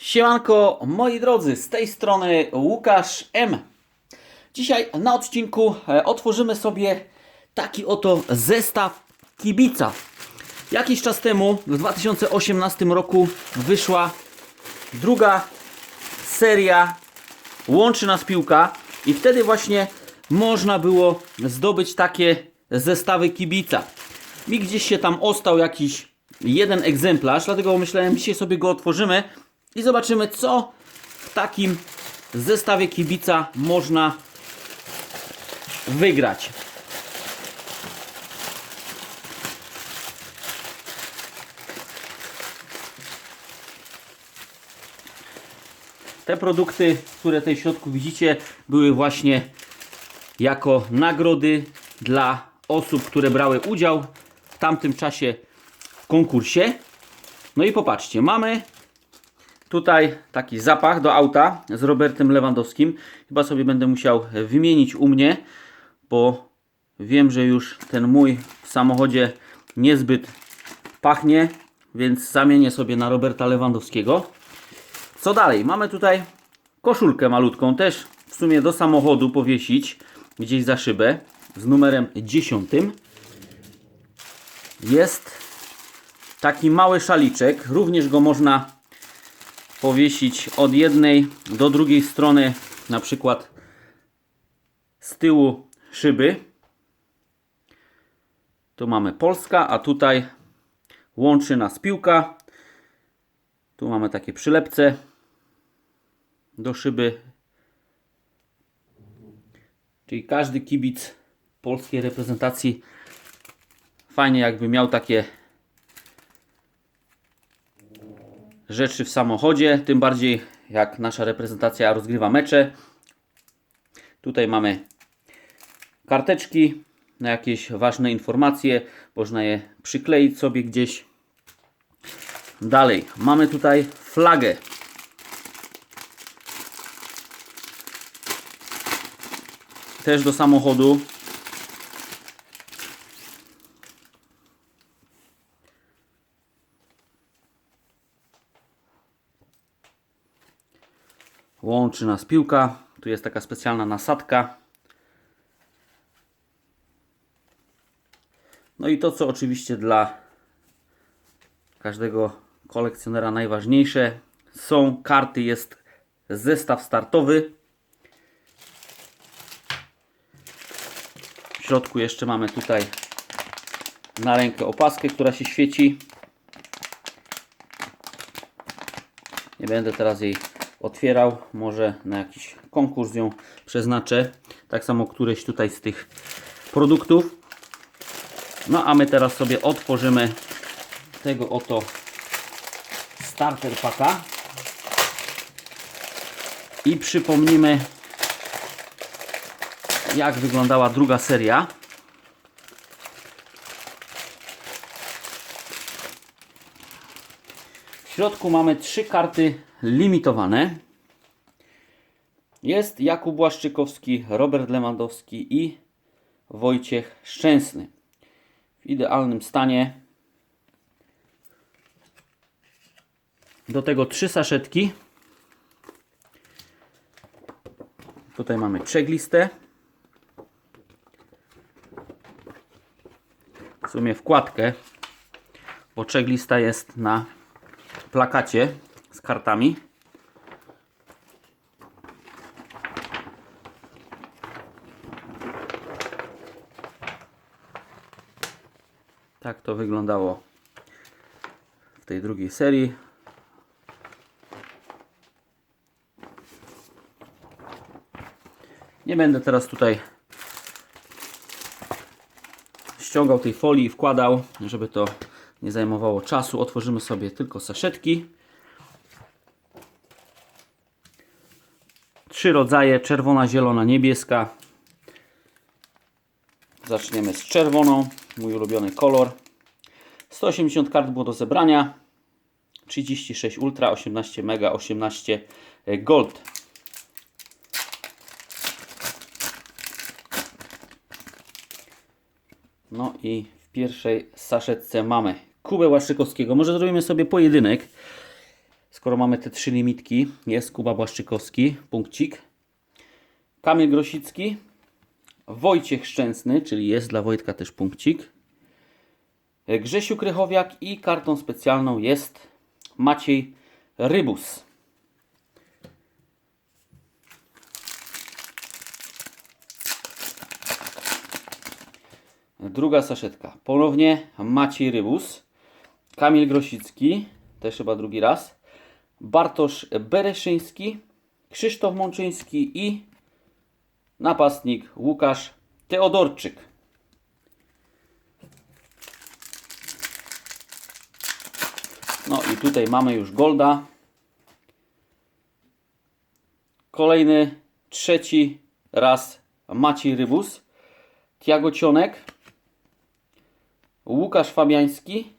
Siemanko, moi drodzy, z tej strony Łukasz M. Dzisiaj na odcinku e, otworzymy sobie taki oto zestaw kibica. Jakiś czas temu, w 2018 roku, wyszła druga seria Łączy nas piłka i wtedy właśnie można było zdobyć takie zestawy kibica. Mi gdzieś się tam ostał jakiś jeden egzemplarz, dlatego myślałem, dzisiaj sobie go otworzymy i zobaczymy, co w takim zestawie kibica można wygrać. Te produkty, które tutaj w środku widzicie, były właśnie jako nagrody dla osób, które brały udział w tamtym czasie w konkursie. No i popatrzcie, mamy tutaj taki zapach do auta z Robertem Lewandowskim. Chyba sobie będę musiał wymienić u mnie, bo wiem, że już ten mój w samochodzie niezbyt pachnie, więc zamienię sobie na Roberta Lewandowskiego. Co dalej? Mamy tutaj koszulkę malutką, też w sumie do samochodu powiesić gdzieś za szybę z numerem 10. Jest taki mały szaliczek, również go można powiesić od jednej do drugiej strony, na przykład z tyłu szyby. Tu mamy Polska, a tutaj łączy nas piłka. Tu mamy takie przylepce do szyby. Czyli każdy kibic polskiej reprezentacji fajnie jakby miał takie rzeczy w samochodzie, tym bardziej jak nasza reprezentacja rozgrywa mecze. Tutaj mamy karteczki na jakieś ważne informacje, można je przykleić sobie gdzieś. Dalej, mamy tutaj flagę. Też do samochodu. Łączy nas piłka. Tu jest taka specjalna nasadka. No i to, co oczywiście dla każdego kolekcjonera najważniejsze, są karty, jest zestaw startowy. W środku jeszcze mamy tutaj na rękę opaskę, która się świeci. Nie będę teraz jej otwierał. Może na jakiś konkurs ją przeznaczę. Tak samo któreś tutaj z tych produktów. No a my teraz sobie otworzymy tego oto starter paka i przypomnimy jak wyglądała druga seria. W środku mamy trzy karty limitowane. Jest Jakub Błaszczykowski, Robert Lewandowski i Wojciech Szczęsny. W idealnym stanie. Do tego trzy saszetki. Tutaj mamy przeglistę. W sumie wkładkę, bo przeglista jest na plakacie z kartami. Tak to wyglądało w tej drugiej serii. Nie będę teraz tutaj ściągał tej folii i wkładał, żeby to nie zajmowało czasu. Otworzymy sobie tylko saszetki. Trzy rodzaje: czerwona, zielona, niebieska. Zaczniemy z czerwoną, mój ulubiony kolor. 180 kart było do zebrania. 36 Ultra, 18 Mega, 18 Gold. No i w pierwszej saszetce mamy Kubę Łaszczykowskiego. Może zrobimy sobie pojedynek. Skoro mamy te trzy limitki, jest Kuba Błaszczykowski, punkcik. Kamil Grosicki, Wojciech Szczęsny, czyli jest dla Wojtka też punkcik. Grzesiu Krychowiak i kartą specjalną jest Maciej Rybus. Druga saszetka. Ponownie Maciej Rybus, Kamil Grosicki, też chyba drugi raz, Bartosz Bereszyński, Krzysztof Mączyński i napastnik Łukasz Teodorczyk. No i tutaj mamy już Golda. Kolejny, trzeci raz Maciej Rybus, Tiago Cionek, Łukasz Fabiański,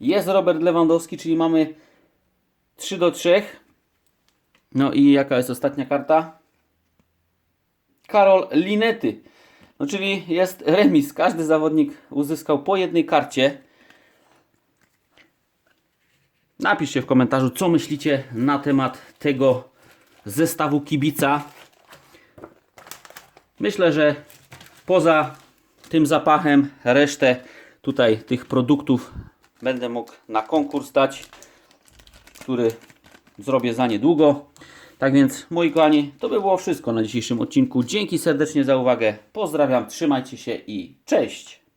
jest Robert Lewandowski, czyli mamy 3 do 3. No i jaka jest ostatnia karta? Karol Linety. No czyli jest remis. Każdy zawodnik uzyskał po jednej karcie. Napiszcie w komentarzu, co myślicie na temat tego zestawu kibica. Myślę, że poza tym zapachem, resztę tutaj tych produktów będę mógł na konkurs dać, który zrobię za niedługo. Tak więc, moi kochani, to by było wszystko na dzisiejszym odcinku. Dzięki serdecznie za uwagę. Pozdrawiam, trzymajcie się i cześć!